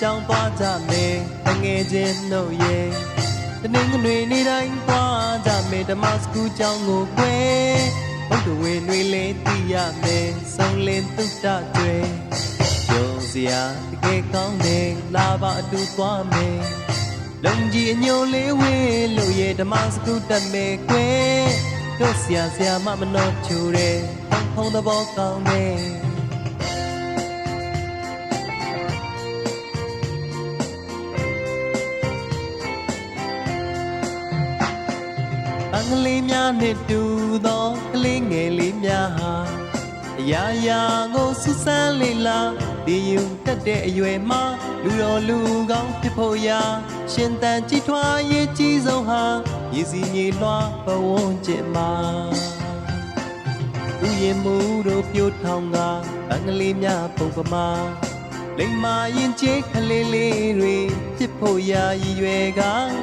ကြောင်းသွားကြမယ်တငယ်ချင်းတို့ရဲ့တနင်္ဂနွေနေ့တိုင်းသွားကြမယ်ဓမ္မစကူကျောင်းကိုကွယ်ဘုဒ္ဓဝေတွေလေးသိရမယ်ဆုံးလင်းတုတ္တတွေပြောစရာတကယ်ကောင်းတယ်လာပါအတူသွားမယ်လုံကြီးအညိုလေးဝေးလို့ရဲ့ဓမ္မစကူတက်မယ်ကွယ်တို့ဆရာဆရာမမနှောချိုတယ်ဖုံဖုံသဘောကောင်းတယ် အင်္ဂလိပ်များနှင့်တူသောကလေးငယ်လေးများဟာအရာရာကိုစူးစမ်းလေလာဒီယူတက်တဲ့အရွယ်မှာလူတော်လူကောင်းဖြစ်ဖို့ရာရှင်တန်ကြည်ထွားရေးကြီးဆုံးဟာရည်စီမြေလွှားဘဝန်းကျင်မှာဥယျာဉ်မှုတို့ပြိုထောင်ကအင်္ဂလိပ်များပုံပမာလိမ္မာရင်ချေးကလေးလေးတွေဖြစ်ဖို့ရာရည်ရွယ်က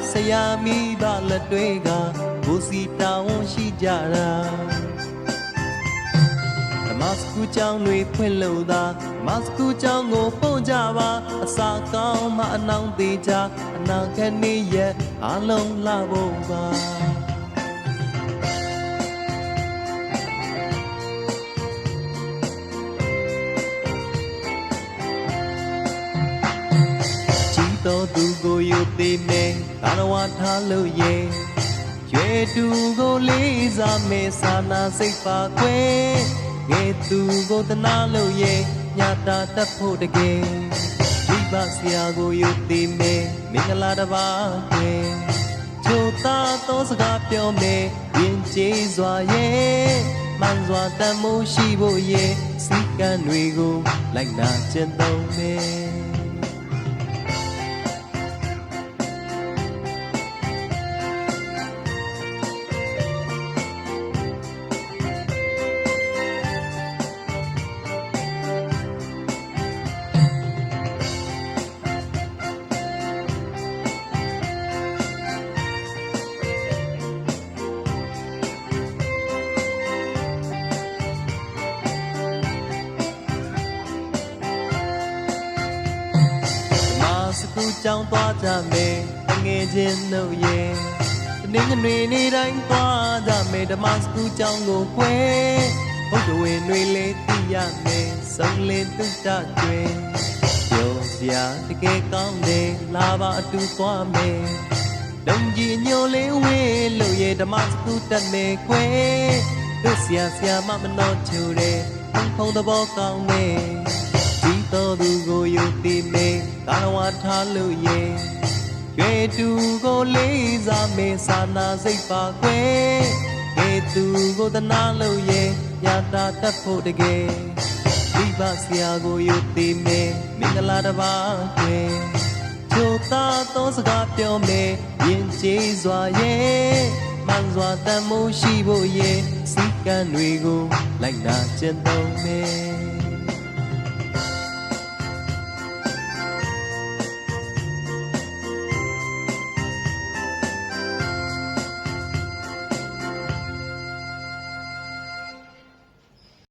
ဆရာမိဘလက်တွေက ဘူစီတောင်းရှိကြတာဓမ္မစကူကျောင်းတွေဖွင့်လို့သာဓမ္မစကူကျောင်းကိုပို့ကြပါအစာကောင်းမှအနောင်သေးကြအနာဂတ်နေ့ရက်အလုံးလာဖို့ပါကြည်တော်သူကိုယူသေးမယ်ကာရဝထားလို့ရဲ့ ရွယ်သူကိုလေးစားမယ်စာနာစိတ်ပါခွဲငယ်သူကိုတနာလို့ရဲ့ညာတာတတ်ဖို့တကယ်ဒီပါဆရာကိုယူသေးမယ်မင်္ဂလာတစ်ပါးခွဲချိုသာသောစကားပြောမယ်ရင်ကျေးစွာရဲ့မှန်စွာတန်မိုးရှိဖို့ရဲ့စီကံတွေကိုလိုက်နာကျင့်သုံးမ ယ်မာစကူကြောင်းသွားကြမယ်တငယ်ချင်းတို့ရဲ့တနင်္ဂနွေနေ့တိုင်းသွားကြမယ်ဓမ္မစကူကြောင်းကိုခွဲဘုဒ္ဓဝင်တွေလေးသိရမယ်ဆုံးလင်းတုတ္တတွေပြောစရာတကယ်ကောင်းတယ်လာပါအတူသွားမယ်လုံကြီးညိုလေးဝေးလို့ရဲ့ဓမ္မစကူတက်မယ်ခွဲတို့ဆရာဆရာမမနှောချိုတယ်ဖုံဖုံသဘောကောင်းတယ် ဒီတော်သူကိုယုတ်တိမေကာရဝထားလို့ရဲ့ရွေတူကိုလေးစားမေစာနာစိတ်ပါခွဲငေသူကိုတနာလို့ရဲ့ညာတာတတ်ဖို့တကယ်ဒီပါဆရာကိုယုတ်တိမေမင်္ဂလာတစ်ပါးခွဲချိုသာသောစကားပြောမယ်ရင်ကျေးစွာရဲ့မှန်စွာတန်မိုးရှိဖို့ရဲ့စီကံတွေကိုလိုက်နာကျင့်သုံးမယ်